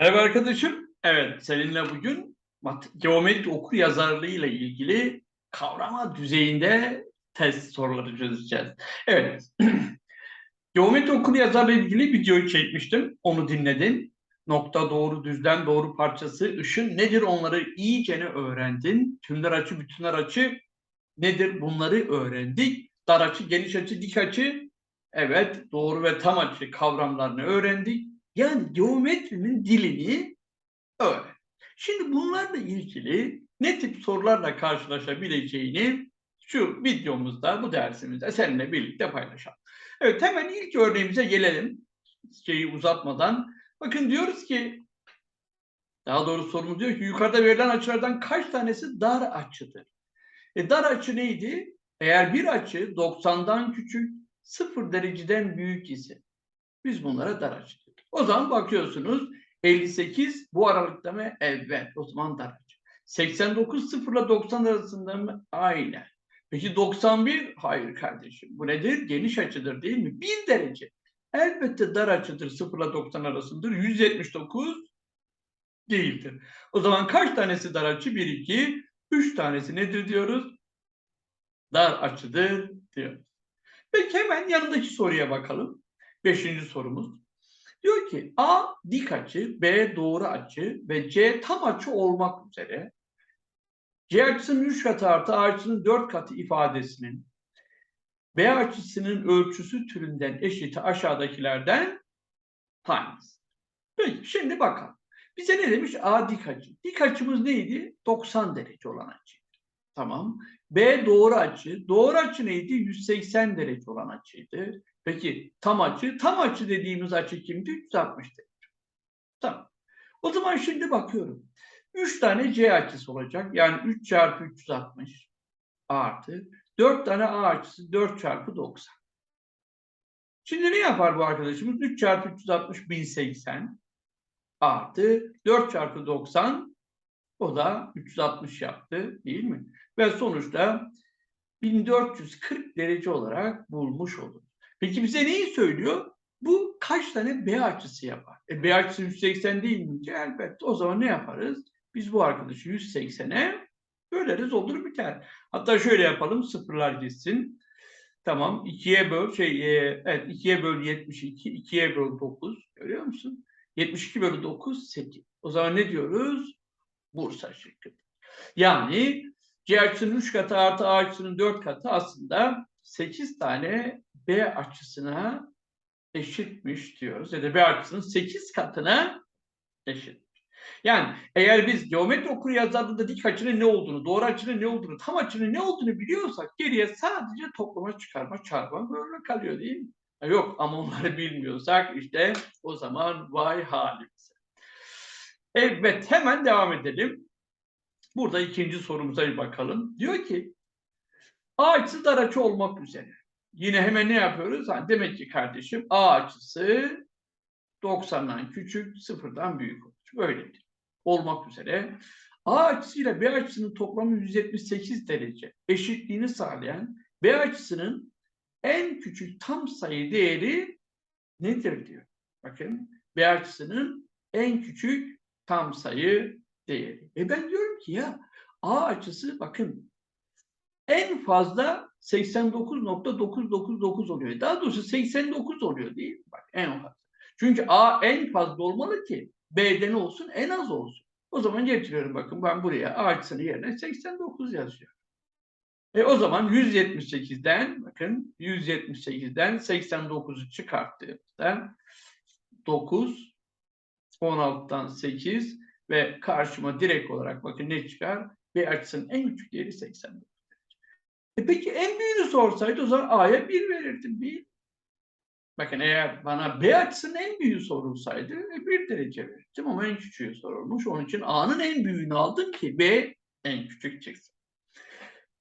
Merhaba arkadaşım. Evet, seninle bugün geometri okur yazarlığı ile ilgili kavrama düzeyinde test soruları çözeceğiz. Evet, geometri okur yazarlığı ile ilgili videoyu çekmiştim. Onu dinledin. Nokta, doğru, düzlem, doğru parçası, ışın nedir onları iyicene öğrendin. Tümler açı, bütünler açı nedir bunları öğrendik. Dar açı, geniş açı, dik açı, evet doğru ve tam açı kavramlarını öğrendik. Yani geometrinin dilini öğren. Şimdi bunlarla ilgili ne tip sorularla karşılaşabileceğini şu videomuzda, bu dersimizde seninle birlikte paylaşalım. Evet hemen ilk örneğimize gelelim. Şeyi uzatmadan. Bakın diyoruz ki, daha doğrusu sorumuz diyor ki yukarıda verilen açılardan kaç tanesi dar açıdır? E dar açı neydi? Eğer bir açı 90'dan küçük, 0 dereceden büyük ise biz bunlara dar açı. O zaman bakıyorsunuz 58 bu aralıkta mı? Evet. O zaman dar açı. 89 0 ile 90 arasında mı? Aynen. Peki 91? Hayır kardeşim. Bu nedir? Geniş açıdır değil mi? 1 derece. Elbette dar açıdır 0 ile 90 arasındır. 179 değildir. O zaman kaç tanesi dar açı? 1, 2, 3 tanesi nedir diyoruz? Dar açıdır diyoruz. Peki hemen yanındaki soruya bakalım. Beşinci sorumuz. Diyor ki A dik açı, B doğru açı ve C tam açı olmak üzere C açısının 3 katı artı A açısının 4 katı ifadesinin B açısının ölçüsü türünden eşiti aşağıdakilerden hangisi? Peki şimdi bakalım. Bize ne demiş? A dik açı. Dik açımız neydi? 90 derece olan açı. Tamam. B doğru açı. Doğru açı neydi? 180 derece olan açıydı. Peki tam açı? Tam açı dediğimiz açı kimdi? 360 derece. Tamam. O zaman şimdi bakıyorum. 3 tane C açısı olacak. Yani 3 çarpı 360 artı 4 tane A açısı 4 çarpı 90. Şimdi ne yapar bu arkadaşımız? 3 çarpı 360 1080 artı 4 çarpı 90 o da 360 yaptı değil mi? Ve sonuçta 1440 derece olarak bulmuş olur. Peki bize neyi söylüyor? Bu kaç tane B açısı yapar? E, B açısı 180 değil mi? Elbette. O zaman ne yaparız? Biz bu arkadaşı 180'e böleriz olur biter. Hatta şöyle yapalım sıfırlar gitsin. Tamam 2'ye böl şey e, evet 2'ye böl 72 2'ye böl 9 görüyor musun? 72 bölü 9 8. O zaman ne diyoruz? Bursa şıkkı. Yani C açısının 3 katı artı A açısının 4 katı aslında 8 tane B açısına eşitmiş diyoruz. Ya da B açısının 8 katına eşit. Yani eğer biz geometri okur yazarlığında dik açının ne olduğunu, doğru açının ne olduğunu, tam açının ne olduğunu biliyorsak geriye sadece toplama, çıkarma, çarpma böyle kalıyor değil mi? Yok ama onları bilmiyorsak işte o zaman vay halimize. Evet hemen devam edelim. Burada ikinci sorumuza bir bakalım. Diyor ki A açısı dar açı olmak üzere. Yine hemen ne yapıyoruz? Ha, demek ki kardeşim A açısı 90'dan küçük, sıfırdan büyük olur. Böyledir. Olmak üzere. A açısıyla B açısının toplamı 178 derece eşitliğini sağlayan B açısının en küçük tam sayı değeri nedir diyor. Bakın B açısının en küçük tam sayı değeri. E ben diyorum ki ya A açısı bakın en fazla 89.999 oluyor. Daha doğrusu 89 oluyor değil mi? Bak en fazla. Çünkü A en fazla olmalı ki B'de ne olsun? En az olsun. O zaman getiriyorum bakın ben buraya A açısının yerine 89 yazıyorum. E o zaman 178'den bakın 178'den 89'u çıkarttığımızda 9 16'dan 8 ve karşıma direkt olarak bakın ne çıkar? B açısının en küçük değeri 89. E peki en büyüğünü sorsaydı o zaman A'ya 1 verirdim. 1. Bakın eğer bana B açısının en büyüğü sorulsaydı e, 1 derece verirdim ama en küçüğü sorulmuş. Onun için A'nın en büyüğünü aldım ki B en küçük çıksın.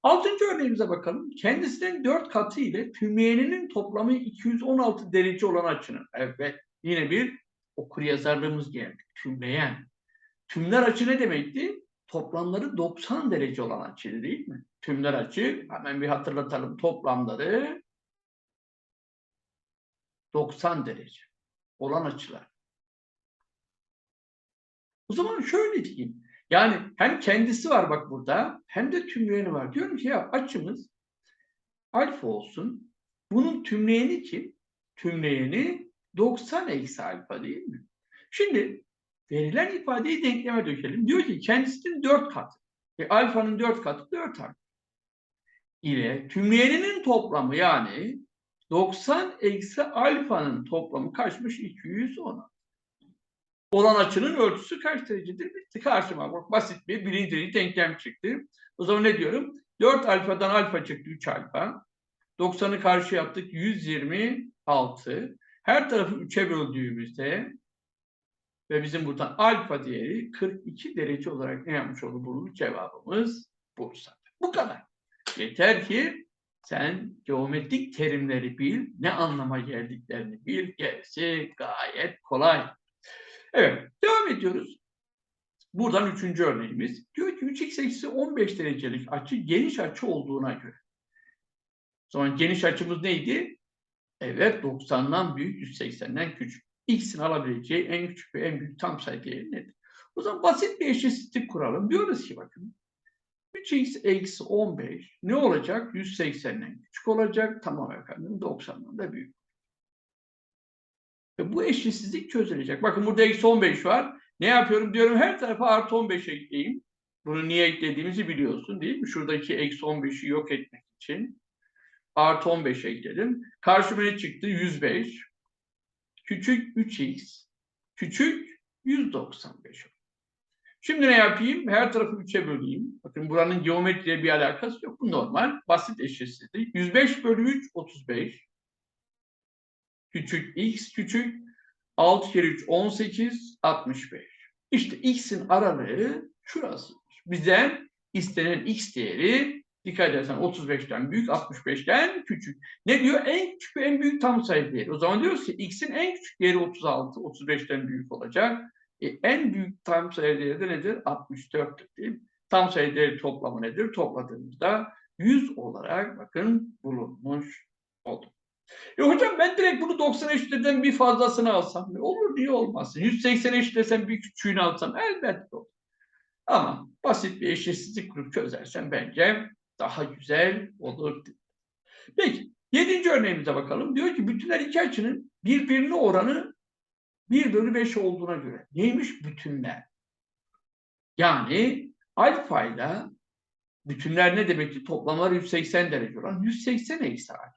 Altıncı örneğimize bakalım. Kendisinin 4 katı ile tümyeyeninin toplamı 216 derece olan açının. Evet yine bir okur yazarlığımız geldi. Tümleyen. Tümler açı ne demekti? Toplamları 90 derece olan açıydı değil mi? Tümler açı hemen bir hatırlatalım. Toplamları 90 derece olan açılar. O zaman şöyle diyeyim. Yani hem kendisi var bak burada hem de tümleyeni var. Diyorum ki ya açımız alfa olsun. Bunun tümleyeni kim? Tümleyeni 90 eksi alfa değil mi? Şimdi verilen ifadeyi denkleme dökelim. Diyor ki kendisinin 4 katı. E, alfanın 4 katı 4 alfa. ile tümleyeninin toplamı yani 90 eksi alfanın toplamı kaçmış? 210. Olan açının ölçüsü kaç derecedir? Bitti karşıma. Bak basit bir birinci denklem çıktı. O zaman ne diyorum? 4 alfadan alfa çıktı 3 alfa. 90'ı karşı yaptık 126. Her tarafı 3'e böldüğümüzde ve bizim buradan alfa değeri 42 derece olarak ne yapmış olur? Bunun cevabımız Bursa. Bu kadar. Yeter ki sen geometrik terimleri bil, ne anlama geldiklerini bil, gerisi gayet kolay. Evet, devam ediyoruz. Buradan üçüncü örneğimiz. Diyor ki 3x eksi 15 derecelik açı geniş açı olduğuna göre. O zaman geniş açımız neydi? Evet, 90'dan büyük, 180'den küçük. X'in alabileceği en küçük ve en büyük tam sayı değeri nedir? O zaman basit bir eşitsizlik kuralım. Diyoruz ki bakın. 3x eksi 15 ne olacak? 180'den küçük olacak. Tamam efendim 90'dan da büyük. Ve bu eşitsizlik çözülecek. Bakın burada eksi 15 var. Ne yapıyorum? Diyorum her tarafa artı 15 ekleyeyim. Bunu niye eklediğimizi biliyorsun değil mi? Şuradaki eksi 15'i yok etmek için. Artı 15 ekledim. Karşıma ne çıktı? 105. Küçük 3x. Küçük 195. Şimdi ne yapayım? Her tarafı 3'e böleyim. Bakın buranın geometriye bir alakası yok. Bu normal. Basit eşitsizlik. 105 bölü 3 35. Küçük x küçük. 6 kere 3 18 65. İşte x'in aralığı şurası. Bizden istenen x değeri dikkat edersen 35'ten büyük 65'ten küçük. Ne diyor? En küçük en büyük tam sayı değeri. O zaman diyoruz ki x'in en küçük değeri 36, 35'ten büyük olacak. E, en büyük tam sayı değeri de nedir? 64'tür değil? Tam sayı değeri toplamı nedir? Topladığımızda 100 olarak bakın bulunmuş oldu. E hocam ben direkt bunu 90 eşitleden bir fazlasını alsam ne olur niye olmasın? 180 eşitlesem bir küçüğünü alsam elbette olur. Ama basit bir eşitsizlik kurup çözersem bence daha güzel olur. Peki yedinci örneğimize bakalım. Diyor ki bütünler iki açının birbirine oranı 1 bölü 5 olduğuna göre. Neymiş bütünler? Yani alfa ile bütünler ne demek ki toplamlar 180 derece olan 180 eksi alfa.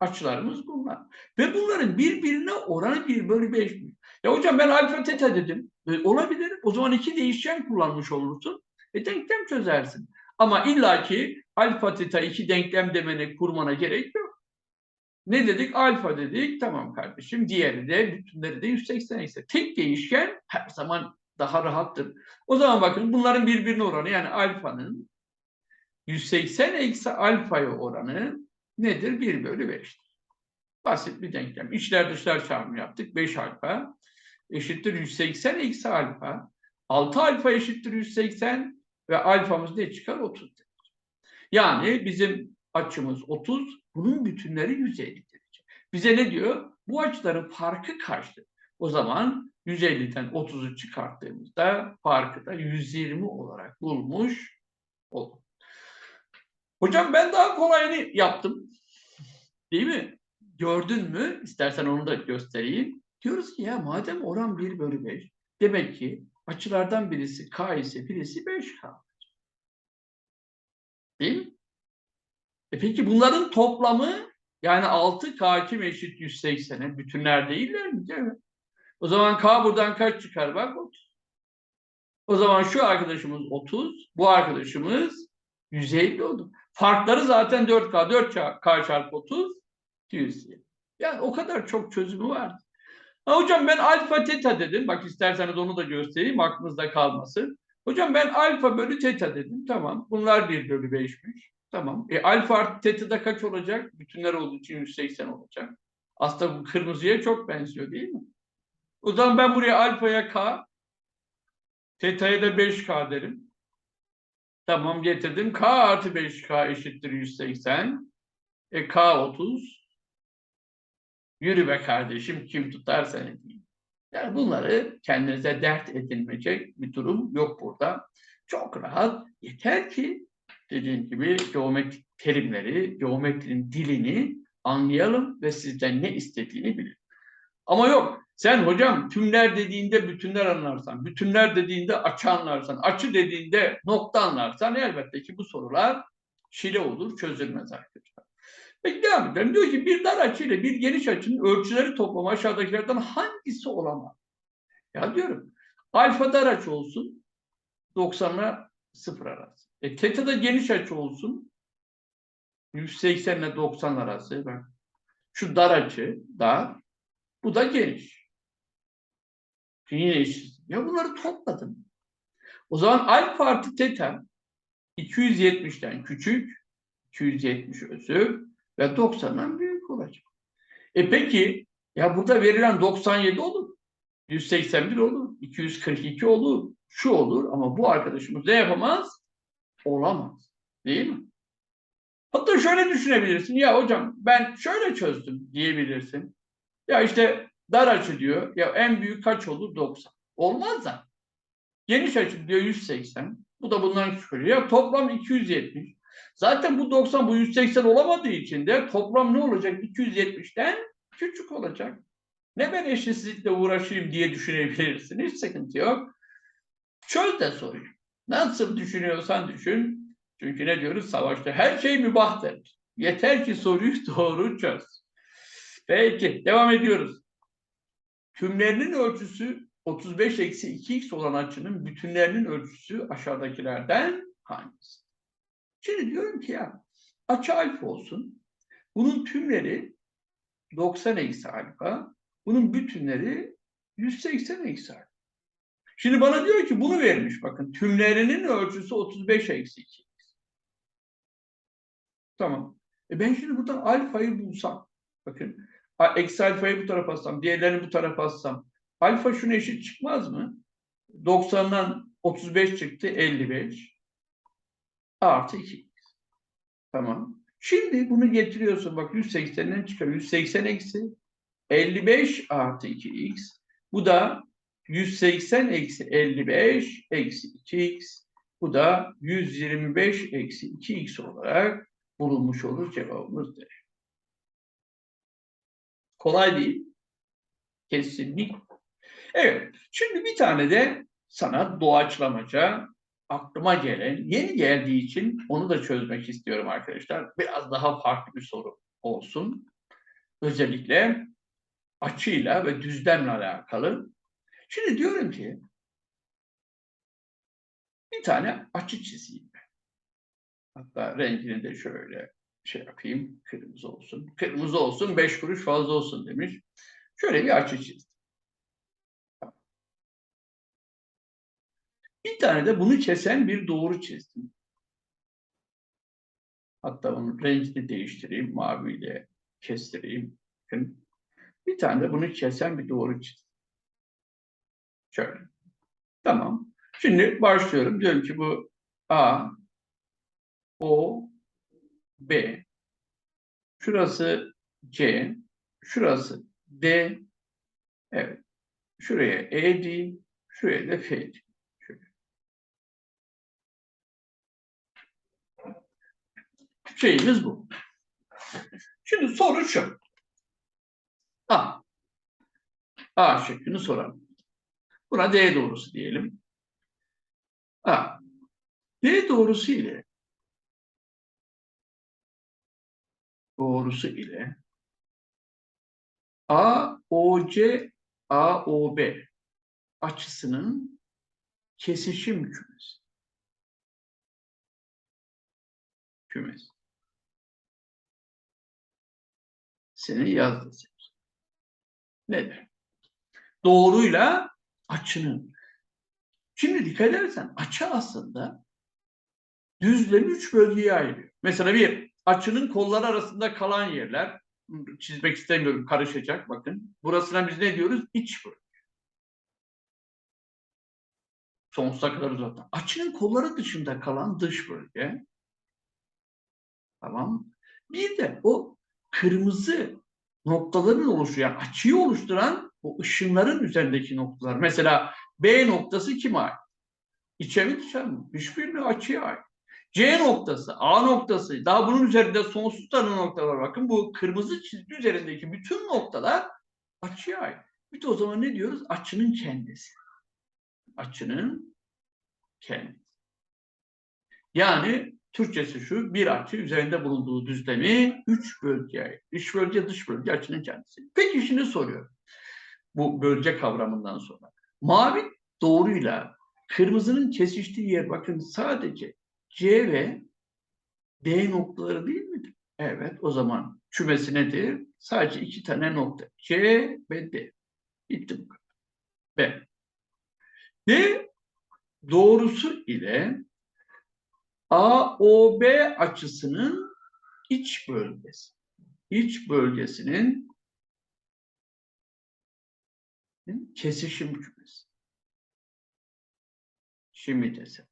Açılarımız bunlar. Ve bunların birbirine oranı 1 bölü 5 mi? Ya hocam ben alfa teta dedim. E, olabilir. O zaman iki değişken kullanmış olursun. E denklem çözersin. Ama illaki alfa teta iki denklem demene kurmana gerek yok. Ne dedik? Alfa dedik. Tamam kardeşim. Diğeri de bütünleri de 180 ise. Tek değişken her zaman daha rahattır. O zaman bakın bunların birbirine oranı yani alfanın 180 eksi alfaya oranı nedir? 1 bölü 5'tir. Basit bir denklem. İçler dışlar çarpımı yaptık. 5 alfa eşittir 180 eksi alfa. 6 alfa eşittir 180 ve alfamız ne çıkar? 30 Yani bizim açımız 30, bunun bütünleri 150 derece. Bize ne diyor? Bu açıların farkı kaçtır? O zaman 150'den 30'u çıkarttığımızda farkı da 120 olarak bulmuş olduk. Hocam ben daha kolayını yaptım. Değil mi? Gördün mü? İstersen onu da göstereyim. Diyoruz ki ya madem oran 1 bölü 5 demek ki açılardan birisi K ise birisi 5K. Değil mi? E peki bunların toplamı yani 6 K kim eşit 180'e bütünler değiller mi? Değil mi? O zaman K buradan kaç çıkar? Bak 30. O zaman şu arkadaşımız 30, bu arkadaşımız 150 oldu. Farkları zaten 4K. 4K çarpı 30 150. Yani o kadar çok çözümü var. Ha, hocam ben alfa teta dedim. Bak isterseniz onu da göstereyim aklınızda kalmasın. Hocam ben alfa bölü teta dedim. Tamam. Bunlar 1 bölü 5'miş. Tamam. E alfa artı teta'da kaç olacak? Bütünler olduğu için 180 olacak. Aslında bu kırmızıya çok benziyor değil mi? O zaman ben buraya alfaya k, teta'ya da 5k derim. Tamam getirdim. K artı 5K eşittir 180. E K 30. Yürü be kardeşim kim tutar seni diyeyim. Yani bunları kendinize dert edinmeyecek bir durum yok burada. Çok rahat. Yeter ki dediğim gibi geometrik terimleri, geometrinin dilini anlayalım ve sizden ne istediğini bilin. Ama yok sen hocam tümler dediğinde bütünler anlarsan, bütünler dediğinde açı anlarsan, açı dediğinde nokta anlarsan elbette ki bu sorular şile olur, çözülmez arkadaşlar. Peki devam edelim. Diyor ki bir dar açı ile bir geniş açının ölçüleri toplamı aşağıdakilerden hangisi olamaz? Ya diyorum alfa dar açı olsun 90 ile 0 arası. E teta da geniş açı olsun 180 ile 90 arası. Bak. Şu dar açı dar. Bu da geniş. Yine eşit. Ya bunları topladım. O zaman alfa artı teta 270'ten küçük, 270 özü ve 90'dan büyük olacak. E peki ya burada verilen 97 olur. 181 olur. 242 olur. Şu olur ama bu arkadaşımız ne yapamaz? Olamaz. Değil mi? Hatta şöyle düşünebilirsin. Ya hocam ben şöyle çözdüm diyebilirsin. Ya işte dar açı diyor. Ya en büyük kaç olur? 90. Olmaz da. Geniş açı diyor 180. Bu da bundan çıkıyor. Ya toplam 270. Zaten bu 90 bu 180 olamadığı için de toplam ne olacak? 270'ten küçük olacak. Ne ben eşitsizlikle uğraşayım diye düşünebilirsin. Hiç sıkıntı yok. Çöz de soruyu. Nasıl düşünüyorsan düşün. Çünkü ne diyoruz savaşta? Her şey mübahtır. Yeter ki soruyu doğru çöz. Peki devam ediyoruz. Tümlerinin ölçüsü 35 eksi 2x olan açının bütünlerinin ölçüsü aşağıdakilerden hangisi? Şimdi diyorum ki ya açı alfa olsun. Bunun tümleri 90 eksi alfa. Bunun bütünleri 180 eksi alfa. Şimdi bana diyor ki bunu vermiş bakın. Tümlerinin ölçüsü 35 eksi 2. Tamam. E ben şimdi buradan alfayı bulsam. Bakın. Eksi alfayı bu tarafa atsam. Diğerlerini bu tarafa atsam. Alfa şuna eşit çıkmaz mı? 90'dan 35 çıktı. 55. Artı 2. Tamam. Şimdi bunu getiriyorsun. Bak 180'den çıkar. 180 eksi 55 artı 2x. Bu da 180 eksi 55 eksi 2x. Bu da 125 eksi 2x olarak bulunmuş olur cevabımız D. Kolay değil. Kesinlikle. Evet. Şimdi bir tane de sana doğaçlamaca aklıma gelen, yeni geldiği için onu da çözmek istiyorum arkadaşlar. Biraz daha farklı bir soru olsun. Özellikle açıyla ve düzlemle alakalı. Şimdi diyorum ki bir tane açı çizeyim. Hatta rengini de şöyle şey yapayım. Kırmızı olsun. Kırmızı olsun, beş kuruş fazla olsun demiş. Şöyle bir açı çizdim. Bir tane de bunu kesen bir doğru çizdim. Hatta onun rengini değiştireyim. Maviyle kestireyim. Bir tane de bunu kesen bir doğru çizdim. Şöyle. Tamam. Şimdi başlıyorum. Diyorum ki bu A, O, B, şurası C, şurası D, evet. Şuraya E diyeyim, şuraya da F diyeyim. Şöyle. Şeyimiz bu. Şimdi soru şu. A. A şeklini soralım. Buna D doğrusu diyelim. A. D doğrusu ile doğrusu ile AOC AOB açısının kesişim kümesi. Kümesi. Seni yazdı. Nedir? Doğruyla açının. Şimdi dikkat edersen açı aslında düzlemi üç bölgeye ayırıyor. Mesela bir, açının kolları arasında kalan yerler. Çizmek istemiyorum, karışacak bakın. Burasına biz ne diyoruz? İç bölge. Sonsuza kadar uzatan. Açının kolları dışında kalan dış bölge. Tamam. Bir de o kırmızı noktaların oluşturan, açıyı oluşturan o ışınların üzerindeki noktalar. Mesela B noktası kime ait? İçe mi dışarı mı? Hiçbirine açıya ait. C noktası, A noktası, daha bunun üzerinde sonsuz tane nokta var. Bakın bu kırmızı çizgi üzerindeki bütün noktalar açıya ait. Bir de o zaman ne diyoruz? Açının kendisi. Açının kendisi. Yani Türkçesi şu, bir açı üzerinde bulunduğu düzlemi üç bölgeye ait. İç bölge, dış bölge açının kendisi. Peki şimdi soruyorum. Bu bölge kavramından sonra. Mavi doğruyla kırmızının kesiştiği yer bakın sadece C ve D noktaları değil midir? Evet o zaman kümesi nedir? Sadece iki tane nokta. C ve D. Bitti bu kadar. B. D doğrusu ile AOB açısının iç bölgesi. İç bölgesinin kesişim kümesi. Şimdi desem.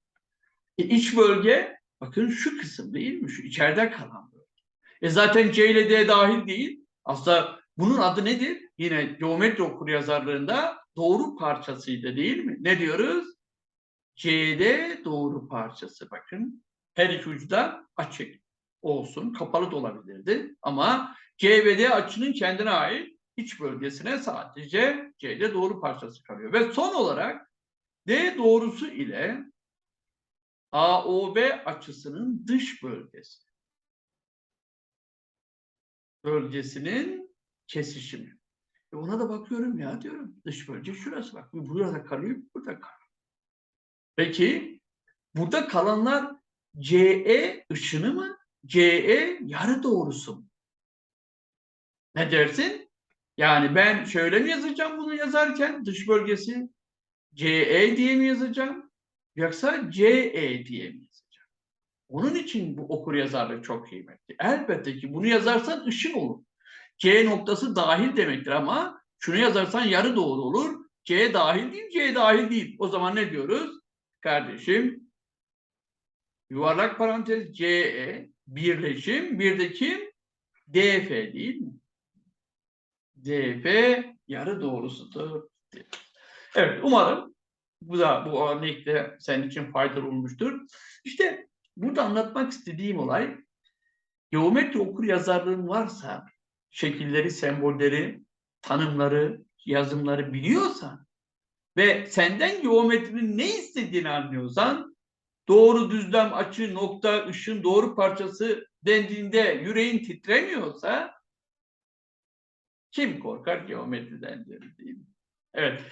E, iç bölge bakın şu kısım değil mi? Şu içeride kalan bölge. E zaten C ile D dahil değil. Aslında bunun adı nedir? Yine geometri okur yazarlarında doğru parçasıydı değil mi? Ne diyoruz? CD doğru parçası bakın. Her iki ucu da açık olsun. Kapalı da olabilirdi. Ama C ve açının kendine ait iç bölgesine sadece C'de doğru parçası kalıyor. Ve son olarak D doğrusu ile AOB açısının dış bölgesi. Bölgesinin kesişimi. E ona da bakıyorum ya diyorum. Dış bölge şurası bak. Burada kalıyor, burada kalıyor. Peki burada kalanlar CE ışını mı? CE yarı doğrusu mu? Ne dersin? Yani ben şöyle mi yazacağım bunu yazarken dış bölgesi CE diye mi yazacağım? Yoksa CE diye mi yazacağım? Onun için bu okur yazarlık çok kıymetli. Elbette ki bunu yazarsan ışın olur. C noktası dahil demektir ama şunu yazarsan yarı doğru olur. C dahil değil, C dahil değil. O zaman ne diyoruz? Kardeşim yuvarlak parantez CE birleşim bir de kim? DF değil mi? DF yarı doğrusudur. Evet umarım bu da bu örnekte senin için faydalı olmuştur. İşte burada anlatmak istediğim olay geometri okur yazarlığın varsa şekilleri, sembolleri, tanımları, yazımları biliyorsan ve senden geometrinin ne istediğini anlıyorsan doğru düzlem, açı, nokta, ışın doğru parçası dendiğinde yüreğin titremiyorsa kim korkar geometriden mi? Evet.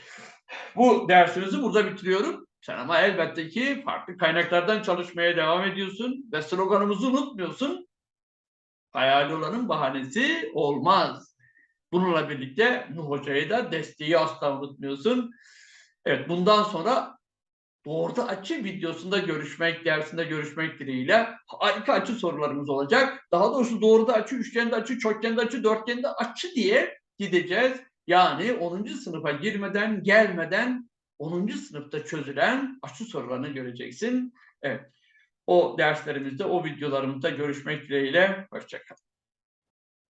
Bu dersimizi burada bitiriyorum. Sen ama elbette ki farklı kaynaklardan çalışmaya devam ediyorsun ve sloganımızı unutmuyorsun. Hayali olanın bahanesi olmaz. Bununla birlikte Nuh Hoca'yı da desteği asla unutmuyorsun. Evet bundan sonra doğru açı videosunda görüşmek, dersinde görüşmek dileğiyle harika açı sorularımız olacak. Daha doğrusu doğruda açı, üçgende açı, çokgende açı, dörtgende açı diye gideceğiz. Yani 10. sınıfa girmeden, gelmeden 10. sınıfta çözülen açı sorularını göreceksin. Evet. O derslerimizde, o videolarımızda görüşmek dileğiyle. Hoşçakalın.